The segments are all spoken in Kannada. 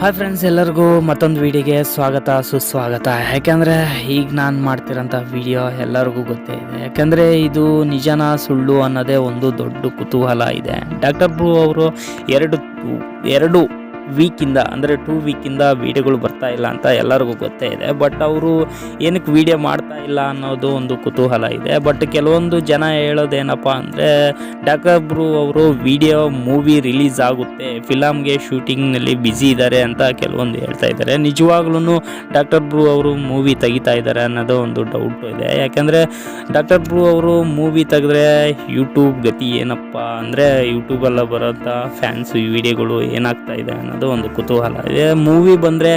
ಹಾಯ್ ಫ್ರೆಂಡ್ಸ್ ಎಲ್ಲರಿಗೂ ಮತ್ತೊಂದು ವಿಡಿಯೋಗೆ ಸ್ವಾಗತ, ಸುಸ್ವಾಗತ. ಯಾಕೆಂದರೆ ಈಗ ನಾನು ಮಾಡ್ತಿರೋಂಥ ವಿಡಿಯೋ ಎಲ್ಲರಿಗೂ ಗೊತ್ತೇ ಇದೆ. ಯಾಕೆಂದರೆ ಇದು ನಿಜನ ಸುಳ್ಳು ಅನ್ನೋದೇ ಒಂದು ದೊಡ್ಡ ಕುತೂಹಲ ಇದೆ. ಡಾಕ್ಟರ್ ಬ್ರೂ ಅವರು ಎರಡು ಎರಡು ವೀಕಿಂದ ಅಂದರೆ ಟೂ ವೀಕಿಂದ ವೀಡಿಯೋಗಳು ಬರ್ತಾ ಇಲ್ಲ ಅಂತ ಎಲ್ಲರಿಗೂ ಗೊತ್ತೇ ಇದೆ. ಬಟ್ ಅವರು ಏನಕ್ಕೆ ವೀಡಿಯೋ ಮಾಡ್ತಾ ಇಲ್ಲ ಅನ್ನೋದು ಒಂದು ಕುತೂಹಲ ಇದೆ. ಬಟ್ ಕೆಲವೊಂದು ಜನ ಹೇಳೋದೇನಪ್ಪ ಅಂದರೆ ಡಾಕ್ಟರ್ ಬ್ರೂ ಅವರು ವಿಡಿಯೋ ಮೂವಿ ರಿಲೀಸ್ ಆಗುತ್ತೆ. ಫಿಲಮ್ಗೆ ಶೂಟಿಂಗ್ನಲ್ಲಿ ಬ್ಯುಸಿ ಇದ್ದಾರೆ ಅಂತ ಕೆಲವೊಂದು ಹೇಳ್ತಾ ಇದ್ದಾರೆ ನಿಜವಾಗ್ಲೂ ಡಾಕ್ಟರ್ ಬ್ರೂ ಅವರು ಮೂವಿ ತೆಗಿತಾ ಇದ್ದಾರೆ ಅನ್ನೋದು ಒಂದು ಡೌಟ್ ಇದೆ. ಯಾಕೆಂದರೆ ಡಾಕ್ಟರ್ ಬ್ರೂ ಅವರು ಮೂವಿ ತೆಗೆದ್ರೆ ಯೂಟ್ಯೂಬ್ ಗತಿ ಏನಪ್ಪ ಅಂದರೆ ಯೂಟ್ಯೂಬೆಲ್ಲ ಬರೋಂಥ ಫ್ಯಾನ್ಸ್ ವಿಡಿಯೋಗಳು ಏನಾಗ್ತಾ ಇದೆ ಅನ್ನೋದು ಒಂದು ಕುತೂಹಲ. ಇದೆ ಮೂವಿ ಬಂದರೆ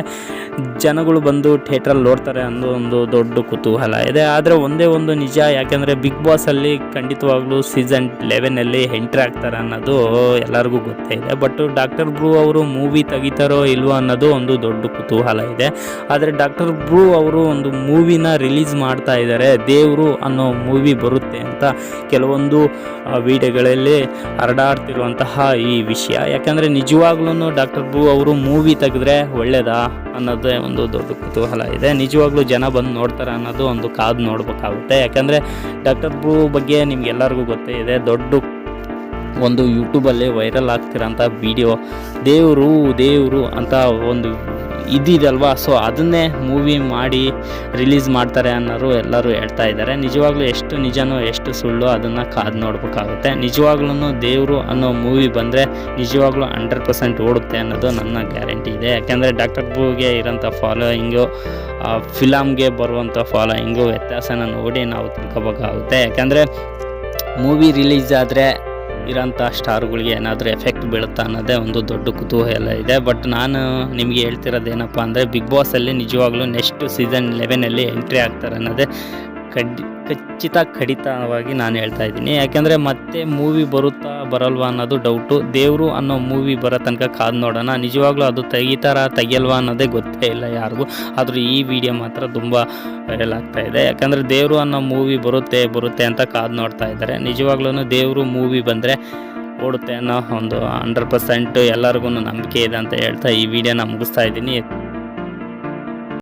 ಜನಗಳು ಬಂದು ಥಿಯೇಟ್ರಲ್ಲಿ ನೋಡ್ತಾರೆ ಅನ್ನೋ ಒಂದು ದೊಡ್ಡ ಕುತೂಹಲ. ಇದೆ, ಆದರೆ ಒಂದೇ ಒಂದು ನಿಜ, ಯಾಕೆಂದರೆ ಬಿಗ್ ಬಾಸಲ್ಲಿ ಖಂಡಿತವಾಗ್ಲೂ ಸೀಸನ್ ಲೆವೆನಲ್ಲಿ ಎಂಟ್ರಿ ಆಗ್ತಾರೆ ಅನ್ನೋದು ಎಲ್ಲರಿಗೂ ಗೊತ್ತೇ ಇದೆ. ಬಟ್ ಡಾಕ್ಟರ್ ಬ್ರೂ ಅವರು ಮೂವಿ ತೆಗಿತಾರೋ ಇಲ್ವೋ ಅನ್ನೋದು ಒಂದು ದೊಡ್ಡ ಕುತೂಹಲ ಇದೆ. ಆದರೆ ಡಾಕ್ಟರ್ ಬ್ರೂ ಅವರು ಒಂದು ಮೂವಿನ ರಿಲೀಸ್ ಮಾಡ್ತಾ ಇದ್ದಾರೆ, ದೇವರು ಅನ್ನೋ ಮೂವಿ ಬರುತ್ತೆ ಅಂತ ಕೆಲವೊಂದು ವಿಡಿಯೋಗಳಲ್ಲಿ ಹರಡಾಡ್ತಿರುವಂತಹ ಈ ವಿಷಯ. ಯಾಕಂದರೆ ನಿಜವಾಗ್ಲೂ ಡಾಕ್ಟರ್ ಬ್ರೂ ಅವರು ಮೂವಿ ತೆಗೆದ್ರೆ ಒಳ್ಳೇದಾ ಅನ್ನೋದೇ ಒಂದು ದೊಡ್ಡ ಕುತೂಹಲ ಇದೆ. ನಿಜವಾಗ್ಲೂ ಜನ ಬಂದು ನೋಡ್ತಾರೆ ಅನ್ನೋದು ಒಂದು ಕಾದು ನೋಡಬೇಕಾಗುತ್ತೆ. ಯಾಕಂದರೆ ಡಾಕ್ಟರ್ ಬ್ರೂ ಬಗ್ಗೆ ನಿಮ್ಗೆಲ್ಲರಿಗೂ ಗೊತ್ತೇ ಇದೆ. ದೊಡ್ಡ ಒಂದು ಯೂಟ್ಯೂಬಲ್ಲಿ ವೈರಲ್ ಆಗ್ತಿರೋಂಥ ವಿಡಿಯೋ ದೇವರು ದೇವರು ಅಂತ ಒಂದು ಇದಿದಲ್ವಾ ಸೊ ಅದನ್ನೇ ಮೂವಿ ಮಾಡಿ ರಿಲೀಸ್ ಮಾಡ್ತಾರೆ ಅನ್ನೋರು ಎಲ್ಲರೂ ಹೇಳ್ತಾ ಇದ್ದಾರೆ. ನಿಜವಾಗ್ಲೂ ಎಷ್ಟು ನಿಜನೋ ಎಷ್ಟು ಸುಳ್ಳು ಅದನ್ನು ಕಾದು ನೋಡಬೇಕಾಗುತ್ತೆ. ನಿಜವಾಗ್ಲೂ ದೇವರು ಅನ್ನೋ ಮೂವಿ ಬಂದರೆ ನಿಜವಾಗ್ಲೂ ಹಂಡ್ರೆಡ್ ಪರ್ಸೆಂಟ್ ಓಡುತ್ತೆ ಅನ್ನೋದು ನನ್ನ ಗ್ಯಾರಂಟಿ ಇದೆ. ಯಾಕೆಂದರೆ ಡಾಕ್ಟರ್ ಬೂಗೆ ಇರೋಂಥ ಫಾಲೋಯಿಂಗು ಫಿಲಮ್ಗೆ ಬರುವಂಥ ಫಾಲೋಯಿಂಗು ವ್ಯತ್ಯಾಸನ ನೋಡಿ ನಾವು ತಿಳ್ಕೊಬೇಕಾಗುತ್ತೆ. ಯಾಕೆಂದರೆ ಮೂವಿ ರಿಲೀಸ್ ಆದರೆ ಇರೋಂಥ ಸ್ಟಾರ್ಗಳಿಗೆ ಏನಾದರೂ ಎಫೆಕ್ಟ್ ಬೀಳುತ್ತಾ ಅನ್ನೋದೇ ಒಂದು ದೊಡ್ಡ ಕುತೂಹಲ ಇದೆ. ಬಟ್ ನಾನು ನಿಮಗೆ ಹೇಳ್ತಿರೋದು ಏನಪ್ಪ ಅಂದರೆ ಬಿಗ್ ಬಾಸಲ್ಲಿ ನಿಜವಾಗ್ಲೂ ನೆಕ್ಸ್ಟ್ ಸೀಸನ್ ಲೆವೆನಲ್ಲಿ ಎಂಟ್ರಿ ಆಗ್ತಾರೆ ಅನ್ನೋದೇ ಕಡ್ಡಿ ಖಚಿತ ಖಡಿತವಾಗಿ ನಾನು ಹೇಳ್ತಾ ಇದ್ದೀನಿ. ಯಾಕೆಂದರೆ ಮತ್ತೆ ಮೂವಿ ಬರುತ್ತಾ ಬರಲ್ವಾ ಅನ್ನೋದು ಡೌಟು ದೇವರು ಅನ್ನೋ ಮೂವಿ ಬರೋ ತನಕ ಕಾದು ನೋಡೋಣ. ನಿಜವಾಗ್ಲೂ ಅದು ತೆಗಿತಾರ, ತೆಗಿಯಲ್ವಾ ಅನ್ನೋದೇ ಗೊತ್ತೇ ಇಲ್ಲ ಯಾರಿಗೂ. ಆದರೂ ಈ ವಿಡಿಯೋ ಮಾತ್ರ ತುಂಬ ವೈರಲ್ ಆಗ್ತಾ ಇದೆ. ಯಾಕಂದರೆ ದೇವರು ಅನ್ನೋ ಮೂವಿ ಬರುತ್ತೆ ಬರುತ್ತೆ ಅಂತ ಕಾದು ನೋಡ್ತಾ ಇದ್ದಾರೆ. ನಿಜವಾಗ್ಲೂ ದೇವರು ಮೂವಿ ಬಂದರೆ ಓಡುತ್ತೆ ಅನ್ನೋ ಒಂದು ಹಂಡ್ರೆಡ್ ಪರ್ಸೆಂಟ್ ಎಲ್ಲರಿಗೂ ನಂಬಿಕೆ ಇದೆ ಅಂತ ಹೇಳ್ತಾ ಈ ವಿಡಿಯೋನ ಮುಗಿಸ್ತಾ ಇದ್ದೀನಿ.